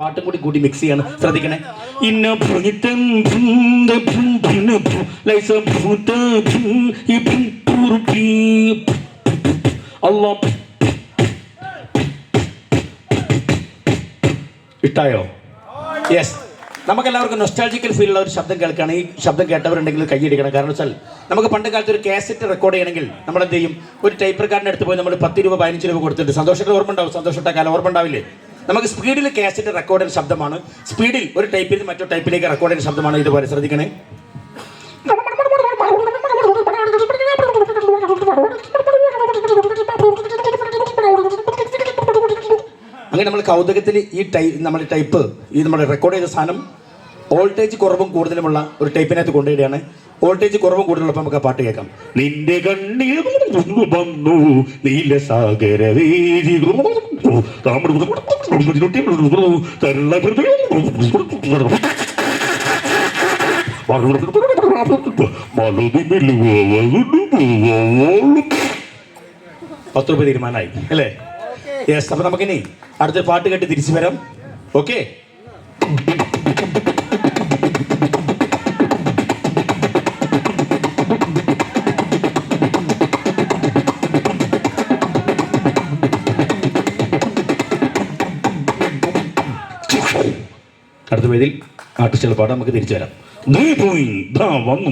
പാട്ടും കൂടി കൂടി മിക്സ് ചെയ്യാണ്. ശ്രദ്ധിക്കണേ. ഇന്ന ഭൂത ഇഷ്ടായോ? യെസ് നമുക്കെല്ലാവർക്കും നൊസ്റ്റാൾജിക്കൽ ഫീൽ ഉള്ള ഒരു ശബ്ദം കേൾക്കുകയാണ് ഈ ശബ്ദം കേട്ടവരുണ്ടെങ്കിൽ കൈയടിക്കണം കാരണം വെച്ചാൽ നമുക്ക് പണ്ട് കാലത്ത് ഒരു കാസറ്റ് റെക്കോർഡ് ചെയ്യണമെങ്കിൽ നമ്മൾ എന്ത് ചെയ്യും? ഒരു ടൈപ്പർ റെക്കാർഡിന് എടുത്ത് പോയി നമ്മൾ പത്ത് രൂപ പതിനഞ്ച് രൂപ കൊടുത്തിട്ട് സന്തോഷത്തെ ഓർമ്മ ഉണ്ടാവും. സന്തോഷത്തെ കാലം ഓർമ്മ ഉണ്ടാവില്ലേ? നമുക്ക് സ്പീഡിൽ കാസറ്റ് റെക്കോർഡ് ശബ്ദമാണ്. സ്പീഡിൽ ഒരു ടൈപ്പിൽ നിന്ന് മറ്റൊരു ടൈപ്പിലേക്ക് റെക്കോർഡ് ശബ്ദമാണ് ഇതുപോലെ. ശ്രദ്ധിക്കണേ. അങ്ങനെ നമ്മൾ കൗതുകത്തിൽ ഈ ടൈ നമ്മുടെ ടൈപ്പ് ഈ നമ്മൾ റെക്കോർഡ് ചെയ്ത സാധനം വോൾട്ടേജ് കുറവും കൂടുതലുമുള്ള ഒരു ടൈപ്പിനകത്ത് കൊണ്ടുവരികയാണ്. വോൾട്ടേജ് കുറവും കൂടുതലുള്ളപ്പോൾ നമുക്ക് ആ പാട്ട് കേൾക്കാം. നിന്റെ കണ്ണിൽ വന്നു നീലസാഗര പത്ത് രൂപ തീരുമാനമായി അല്ലേ? യെസ് അപ്പൊ നമുക്കിനി അടുത്ത പാട്ട് കേട്ട് തിരിച്ചു വരാം. ഓക്കെ അടുത്ത വേദിയിൽ ആർട്ടിസ്റ്റുകൾ പാടാൻ നമുക്ക് തിരിച്ചു വരാം. നീ പോയി വന്നു.